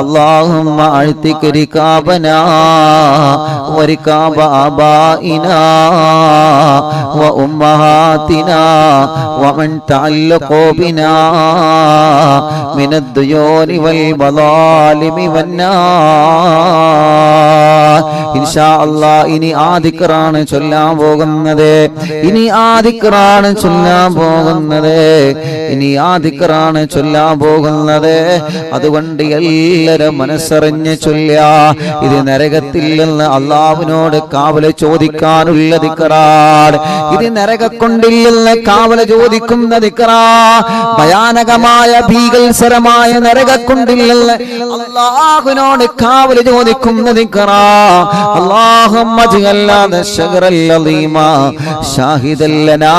اللهم اعتق ركابنا وركاب آبائنا وأمهاتنا ومن تعلق بنا من الديون والمظالم والنار ഇനി ആദിക്കറാണ് ചൊല്ലാൻ പോകുന്നത്. ഇനി ആ ആദിക്കറാണ് ചൊല്ലാൻ പോകുന്നത്. ഇനി ആ ആദിക്കറാണ് ചൊല്ലാൻ പോകുന്നത്. അതുകൊണ്ട് എല്ലാരും മനസ്സറിഞ്ഞ് ചൊല്ല ഇത് നരകത്തിൽ നിന്ന് അള്ളാവിനോട് കാവല ചോദിക്കാനുള്ള ദിക്കറാണ് ഇത് നരകക്കൊണ്ടില്ലെന്ന് കാവല ചോദിക്കുന്ന ദിക്കറാ. ഭയാനകമായ ഭീകത്സരമായ നരകക്കൊണ്ടില്ലെന്ന് അള്ളാഹുവിനോട് കാവല ചോദിക്കുന്ന ദിക്കറാ. اللهم اجعل هذا الشجر العظيم شاهدا لنا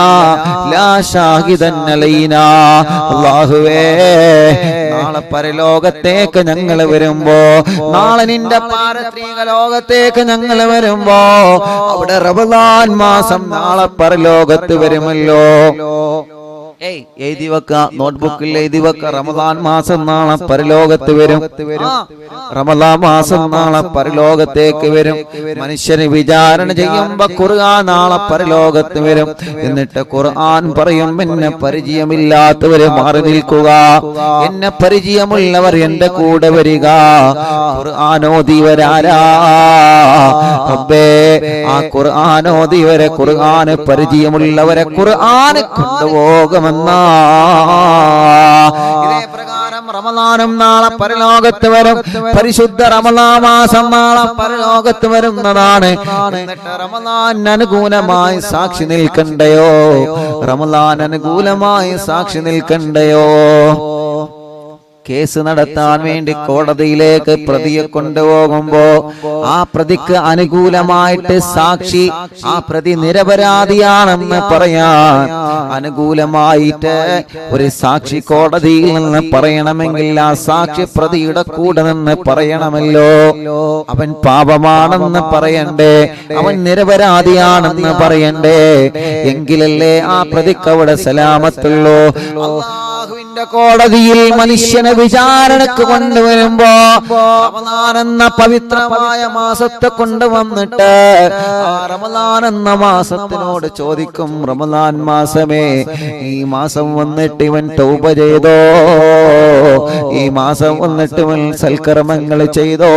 لا شاهدا علينا അല്ലാഹുവേ നാളെ പരലോകത്തേക്ക് ഞങ്ങൾ വരുമ്പോ നാളെ നിന്റെ പാരത്രിക ലോകത്തേക്ക് ഞങ്ങൾ വരുമ്പോ അവിടെ റമദാൻ മാസം നാളെ പരലോകത്ത് വരുമല്ലോ ഏയ് എഴുതി വെക്ക നോട്ട്ബുക്കിൽ എഴുതി വെക്ക. റമദാൻ മാസം നാളെ പരലോകത്ത് വരും. റമദാൻ മാസം നാളെ പരലോകത്തേക്ക് വരും. മനുഷ്യന് വിചാരണ ചെയ്യുമ്പോ ഖുർആൻ നാളെ പരലോകത്ത് വരും. എന്നിട്ട് ഖുർആൻ പറയും എന്നെ പരിചയമില്ലാത്തവര് മാറി നിൽക്കുക. എന്നെ പരിചയമുള്ളവർ എന്റെ കൂടെ വരിക. ഖുർആാനോദിവരാരാ റബ്ബേ ആ ഖുർആാനോദിവരെ ഖുർആാന് പരിചയമുള്ളവരെ ഖുർആാന് കൊണ്ടുപോകുമെന്നാ പ്രകാരം റമദാനും നാളെ പരലോകത്ത് വരും. പരിശുദ്ധ റമദാമാസം നാളെ പരലോകത്ത് വരുന്നതാണ്. എന്നിട്ട് റമദാൻ അനുകൂലമായി സാക്ഷി നിൽക്കണ്ടയോ? റമദാൻ അനുകൂലമായി സാക്ഷി നിൽക്കണ്ടയോ? കേസ് നടത്താൻ വേണ്ടി കോടതിയിലേക്ക് പ്രതിയെ കൊണ്ടുപോകുമ്പോ ആ പ്രതിക്ക് അനുകൂലമായിട്ട് സാക്ഷി ആ പ്രതി നിരപരാധിയാണെന്ന് പറയാൻ അനുകൂലമായിട്ട് ഒരു സാക്ഷി കോടതിയിൽ നിന്ന് പറയണമെങ്കിൽ ആ സാക്ഷി പ്രതിയുടെ കൂടെ നിന്ന് പറയണമല്ലോ. അവൻ പാപമാണെന്ന് പറയണ്ടേ. അവൻ നിരപരാധിയാണെന്ന് പറയണ്ടേ. എങ്കിലല്ലേ ആ പ്രതിക്ക് അവിടെ സലാമത്തുള്ളൂ. അള്ളാഹുവിന്റെ കോടതിയിൽ മനുഷ്യനെ വിചാരണക്ക് കൊണ്ടുവരുമ്പോ റമദാൻ എന്ന പവിത്രമായ മാസത്തെ കൊണ്ടുവന്നിട്ട് ആ റമദാൻ എന്ന മാസത്തിനോട് ചോദിക്കും റമദാൻ മാസമേ ഈ മാസം വന്നിട്ട് ഇവൻ തൗബ ചെയ്തോ? ഈ മാസം വന്നിട്ട് ഇവൻ സൽക്കർമ്മങ്ങൾ ചെയ്തോ?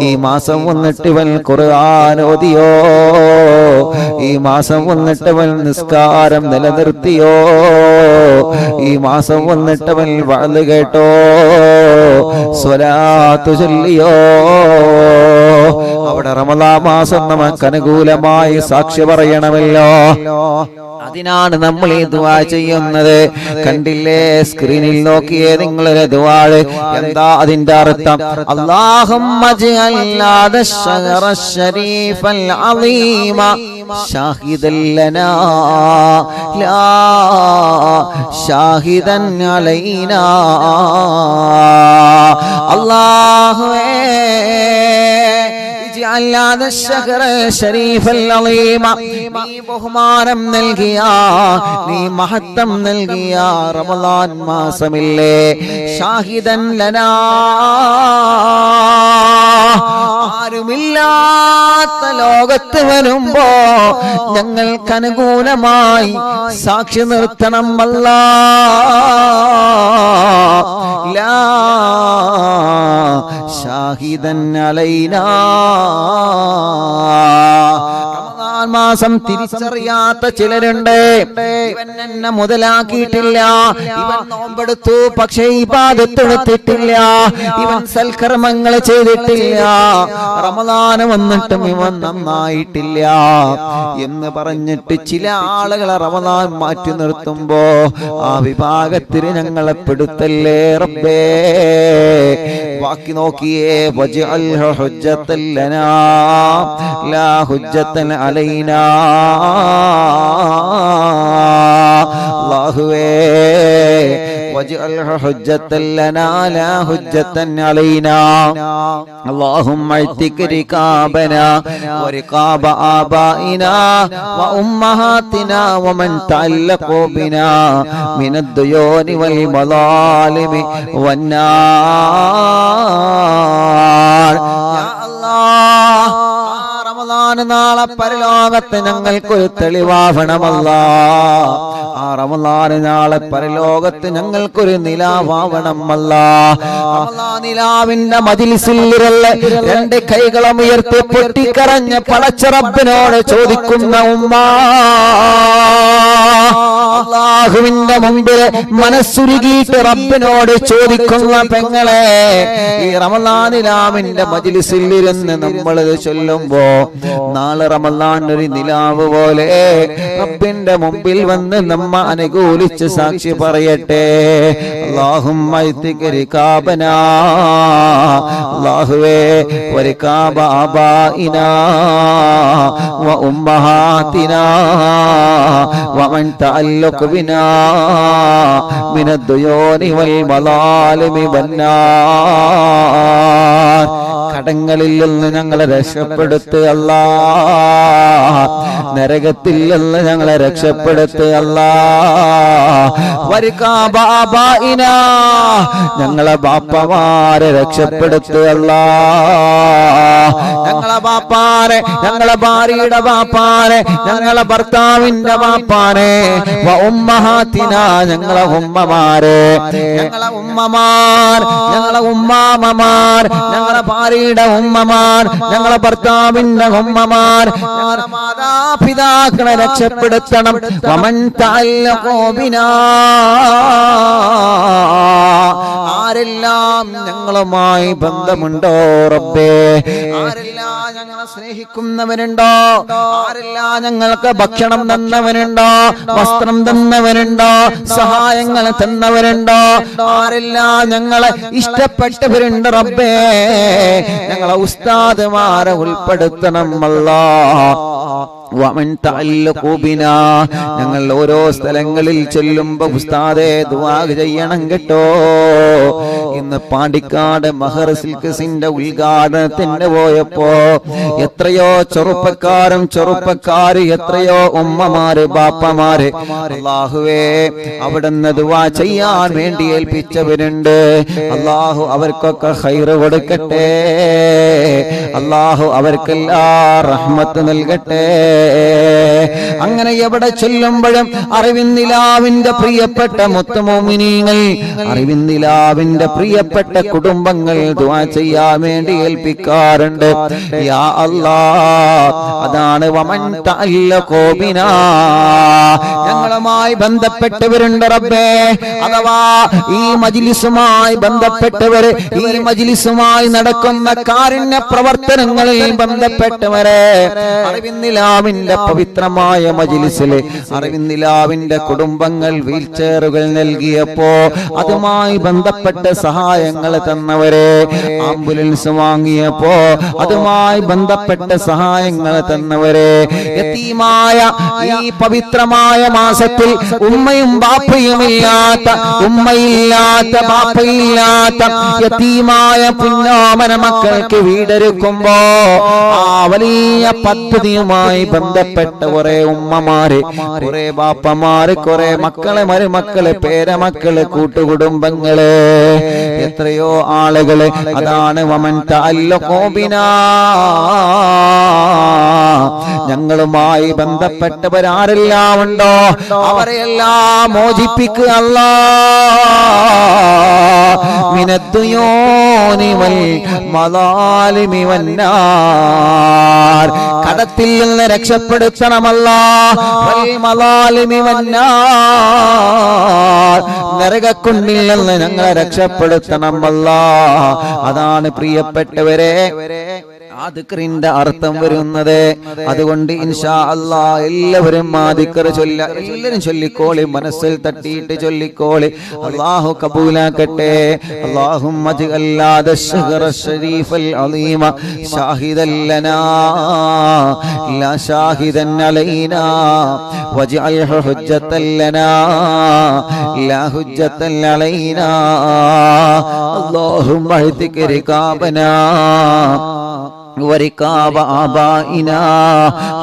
ഈ മാസം വന്നിട്ട് ഇവൻ ഖുർആൻ ഓതിയോ? ഈ മാസം വന്നിട്ട് ഇവൻ നിസ്കാരം നിലനിർത്തിയോ? ഈ മാസം വന്നിട്ടവൻ വളർന്നു കേട്ടോ. സ്വരാത്തു ചൊല്ലിയോ. അവിടെ റമദാ മാസം നമുക്ക് അനുകൂലമായി സാക്ഷി പറയണമല്ലോ. അതിനാണ് നമ്മൾ ഈ ദുവാ ചെയ്യുന്നത്. കണ്ടില്ലേ? സ്ക്രീനിൽ നോക്കിയേ നിങ്ങളൊരു ദുവാഴ് എന്താ അതിന്റെ അർത്ഥം? അള്ളാഹും ഷാഹിദല്ലനാ. ഷാഹിദൻ അലൈന. അള്ളാഹുവേ അല്ലാതെ നീ ബഹുമാനം നൽകിയ നീ മഹത്വം നൽകിയ റമദാൻ മാസമില്ലേ. ഷാഹിദൻ ലനാ. ആരുമില്ലാത്ത ലോകത്ത് വരുമ്പോ ഞങ്ങൾക്ക് അനുകൂലമായി സാക്ഷി നിർത്തണം അല്ല ഷാഹിദൻ അലൈനാ. മാസം തിരിച്ചറിയാത്ത ചിലരുണ്ട്. ഇവൻ എന്നെ മുതലാക്കിയിട്ടില്ല. ഇവൻ നോമ്പെടുത്തു പക്ഷേ ഇബാദത്തെടുത്തിട്ടില്ല ഇവൻ സൽക്കർമ്മങ്ങൾ ചെയ്തിട്ടില്ല. റമദാന് വന്നിട്ടും ഇവൻ നന്നായിട്ടില്ല. എന്ന് പറഞ്ഞിട്ട് ചില ആളുകളെ റമദാൻ മാറ്റി നിർത്തുമ്പോ ആ വിഭാഗത്തിന് ഞങ്ങളെ പെടുത്തല്ലേ റബ്ബേ? ബാക്കി നോക്കിയേ ലാ ഹുജ്ജത്തൻ അലൈനാ علينا الله واجعل حجة لنا لا حجة علينا اللهم اعتق رقابنا ورقاب آبائنا وأمهاتنا ومن تعلق بنا من الديون والمظالم والنار يا الله റമദാൻ നാളെ പരലോകത്ത് ഞങ്ങൾക്കൊരു തെളിവാവണമല്ല. ആ റമദാന് നാളെ പരലോകത്ത് ഞങ്ങൾക്കൊരു നിലാവാവണമല്ല. റമദാൻ നിലാവിന്റെ മജിലിസില്ലിരല്ല രണ്ട് കൈകളും ഉയർത്തി പൊട്ടിക്കറഞ്ഞ് പടച്ചറപ്പിനോട് ചോദിക്കുന്ന ഉമ്മ അള്ളാഹുവിന്റെ മുമ്പിൽ മനസ്സുരുകിയിട്ട് റബ്ബിനോട് ചോദിക്കുന്ന പെങ്ങളെ ഈ റമദാനിലാമിന്റെ മജിലിസിൽ ഇരുന്ന് നമ്മൾ ഇത് ചൊല്ലുമ്പോ നാളെ റമലാൻ ഒരു നിലാവ് പോലെ റബ്ബിന്റെ മുമ്പിൽ വന്ന് നമ്മ അനുകൂലിച്ച് സാക്ഷി പറയട്ടെ അള്ളാഹും കാബന അള്ളാഹുവേ ഒരു കാബ ആബായിനാ വ ഉമ്മഹാത്തിനാ ومن تعلق بنا من الديون والمظالم والنار കടങ്ങളിൽ നിന്ന് ഞങ്ങളെ രക്ഷപ്പെടുത്ത് അല്ലാ നരകത്തിൽ നിന്ന് ഞങ്ങളെ രക്ഷപ്പെടുത്ത് അല്ല ഞങ്ങളെ ബാപ്പമാരെ രക്ഷപ്പെടുത്ത് അല്ല ഞങ്ങളെ ബാപ്പാരെ ഞങ്ങളെ ഭാര്യയുടെ ബാപ്പാരെ ഞങ്ങളെ ഭർത്താവിന്റെ ബാപ്പാനെ ഉമ്മഹാത്തിന ഞങ്ങളെ ഉമ്മമാരെ. ഞങ്ങളെ ഉമ്മമാർ ഞങ്ങളെ ഉമ്മാമമാർ ഞങ്ങളെ ഭാര്യയുടെ ഉമ്മമാർ ഞങ്ങളെ ഭർത്താവിന്റെ മാതാപിതാക്കളെ രക്ഷപ്പെടുത്തണം. വമൻ താല്ലോബിനാ ആരെല്ലാം ഞങ്ങളുമായി ബന്ധമുണ്ടോ റബ്ബേ? ആരെല്ലാം ഞങ്ങളെ സ്നേഹിക്കുന്നവനുണ്ടോ ആരെല്ലാം ഞങ്ങൾക്ക് ഭക്ഷണം തന്നവനുണ്ടോ വസ്ത്രം തന്നവനുണ്ടോ സഹായങ്ങൾ തന്നവരുണ്ടോ? ആരെല്ലാം ഞങ്ങളെ ഇഷ്ടപ്പെട്ടവരുണ്ട് റബ്ബേ? ഞങ്ങളെ ഉസ്താദുമാരെ ഉൾപ്പെടുത്തണം. ബിനാ ഞങ്ങൾ ഓരോ സ്ഥലങ്ങളിൽ ചെല്ലുമ്പോ ഉസ്താദെ ദുആ ചെയ്യണം കേട്ടോ. ഇന്ന് പാണ്ടിക്കാട് മഹർ സിൽക്സിന്റെ ഉദ്ഘാടനത്തിന് പോയപ്പോ എത്രയോ ചെറുപ്പക്കാരും ചെറുപ്പക്കാര് എത്രയോ ഉമ്മമാര് ബാപ്പമാര് അള്ളാഹുവേ അവിടുന്ന് ദുവാ ചെയ്യാൻ വേണ്ടി ഏൽപ്പിച്ചവരുണ്ട്. അള്ളാഹു അവർക്കൊക്കെ ഹൈറ് കൊടുക്കട്ടെ. അള്ളാഹു അവർക്കെല്ലാം റഹ്മത്ത് നൽകട്ടെ. അങ്ങനെ എവിടെ ചെല്ലുമ്പോഴും അറിവിന്ദിലാവിന്റെ പ്രിയപ്പെട്ട മുത്തുമോമിനീങ്ങൾ അറിവിന്ദിലാവിന്റെ പ്രിയപ്പെട്ട കുടുംബങ്ങൾ ചെയ്യാൻ വേണ്ടി ഏൽപ്പിക്കാറുണ്ട്. യാ അതാണ് വമൻ തല്ല കോപിന. ഞങ്ങളുമായി ബന്ധപ്പെട്ടവരുണ്ട് റബ്ബേ. അഥവാ ഈ മജിലിസുമായി ബന്ധപ്പെട്ടവര് ഈ മജിലിസുമായി നടക്കുന്ന കാരുണ്യ പ്രവർത്തനങ്ങളിൽ ബന്ധപ്പെട്ടവരെ അറിവിന്ദിലാവിന്റെ പവിത്രമായ മജിലിസിൽ അറിവിന്ദിലാവിന്റെ കുടുംബങ്ങൾ വീൽ ചെയറുകൾ നൽകിയപ്പോ അതുമായി ബന്ധപ്പെട്ട സഹായങ്ങൾ തന്നവരെ ആംബുലൻസ് വാങ്ങിയപ്പോ അതുമായി ബന്ധപ്പെട്ട സഹായങ്ങൾ തന്നവരെ യതീമായ ഈ പവിത്രമായ മാസത്തിൽ ഉമ്മയും ബാപ്പയും ഇല്ലാത്ത ഉമ്മയില്ലാത്ത ബാപ്പയില്ലാത്ത യതീമായ പുന്നോമന മക്കൾക്ക് വീടൊരുക്കുമ്പോ ആ വലിയ പദ്ധതിയുമായി ബന്ധപ്പെട്ട കുറെ ഉമ്മമാര് കുറെ ബാപ്പമാര് കുറെ മക്കളെ മരുമക്കൾ പേരമക്കൾ കൂട്ടുകുടുംബങ്ങൾ എത്രയോ ആളുകൾ. അതാണ് വമൻ താല്ലോബിനാ ഞങ്ങളുമായി ബന്ധപ്പെട്ടവരാരെല്ലാം ഉണ്ടോ അവരെല്ലാം മോചിപ്പിക്കുക അല്ല. മിനത്തുയോനിവൽ മദാലിമി വന്നാർ. കടത്തിൽ നിന്ന് രക്ഷപ്പെടുത്തണമല്ല. നരകക്കുണ്ടിൽ നിന്ന് ഞങ്ങളെ രക്ഷപ്പെടുത്തണമല്ല. അതാണ് പ്രിയപ്പെട്ടവരെ ആ ദിക്റിന്റെ അർത്ഥം വരുന്നത് അതുകൊണ്ട് ഇൻഷാ അല്ലാ എല്ലാവരും ആ ദിക്ർ ചൊല്ല എല്ലാവരും ചൊല്ലിക്കോളി മനസ്സിൽ തട്ടിയിട്ട് ചൊല്ലിക്കോളി അള്ളാഹു കബൂലാക്കട്ടെ اللهم اجعل هذا الشهر الشريف العظيم شاهدا لنا لا شاهدا علينا واجعله حجة لنا لا حجة علينا اللهم اهتك ركابنا وركاب آبائنا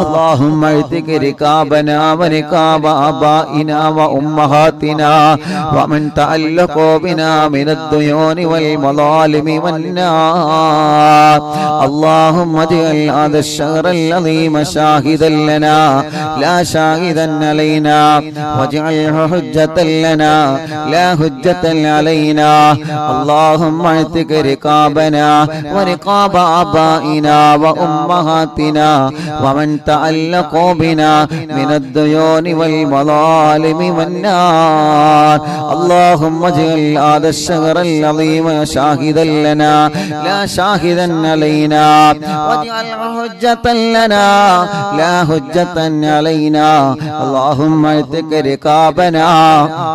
اللهم اعتق ركابنا وركاب آبائنا وأمهاتنا ومن تعلق بنا من الديون والمظالم والنار اللهم اجعل هذا الشهر العظيم شاهدا لنا لا شاهدا علينا واجعله حجة لنا لا حجة علينا اللهم اعتق ركابنا ورقاب آبائنا وأمهاتنا ومن تعلقوا بنا من الديون والمظالم والنار اللهم اجعل هذا الشهر العظيم شاهدا لنا لا شاهدا علينا واجعله حجة لنا لا حجة علينا اللهم اعتق ركابنا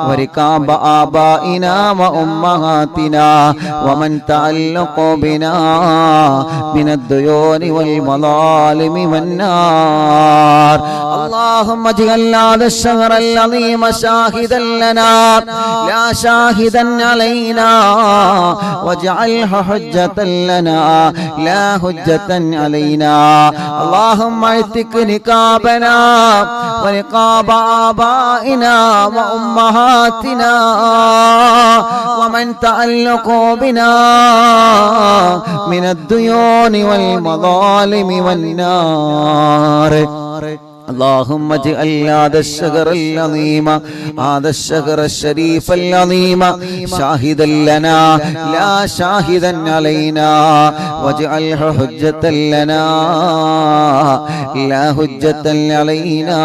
وركاب آبائنا وأمهاتنا ومن تعلق بنا من الديون والمظالم والنار. اللهم اجعل هذا الشهر العظيم شاهدا لنا لا شاهدا علينا. واجعله حجة لنا لا حجة علينا. اللهم اعتق رقابنا ورقاب آبائنا وأمهاتنا ومن تعلقوا بنا من الديون والمظالم والنار اللهم اجعل هذا الشهر العظيم هذا الشهر الشريف العظيم شاهدا لنا لا شاهدا علينا واجعله حجة لنا لا حجة علينا.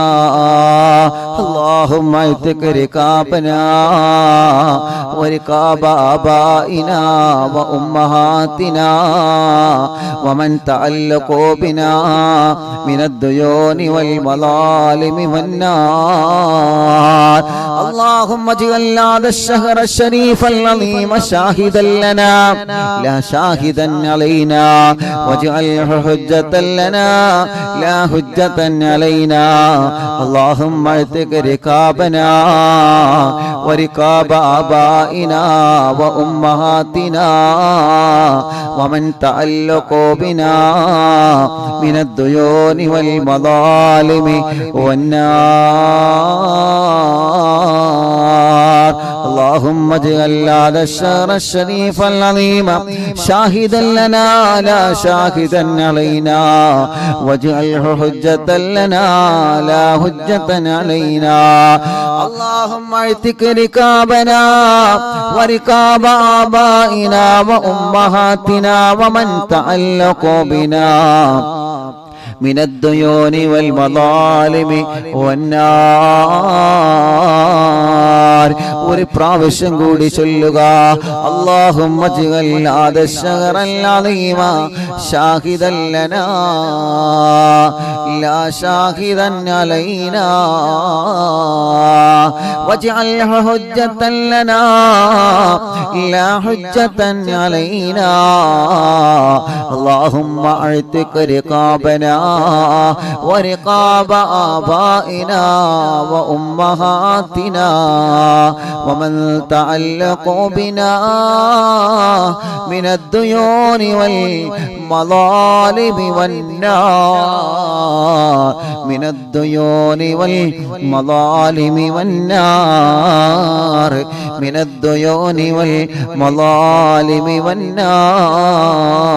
اللهم اعتق ركابنا وركاب آبائنا وأمهاتنا ومن تعلقوا بنا من الديون والمظالم والنار. اللهم اجعل هذا الشهر الشريف العظيم شاهدا لنا. لا شاهدا علينا. واجعله حجة لنا. لا حجة علينا. اللهم اعتق ركابنا وركاب آبائنا وأمهاتنا ومن تعلقوا بنا من الديون والمظالم. والنار اللهم اجعل هذا الشهر الشريف العظيم شاهدا لنا لا شاهدا علينا واجعله حجة لنا لا حجة علينا اللهم اعتق ركابنا وركاب آبائنا وأمهاتنا ومن تعلق بنا من الديون والمظالم والنار. ഒരു പ്രാവശ്യം കൂടി ചൊല്ലുക അള്ളാഹും شاهدا لنا لا شاهدا علينا واجعله حجة لنا لا حجة علينا اللهم اعتق رقابنا ورقاب آبائنا وأمهاتنا ومن تعلق بنا من الديون والمظالم والنار من الديون والمظالم والنار من الديون والمظالم والنار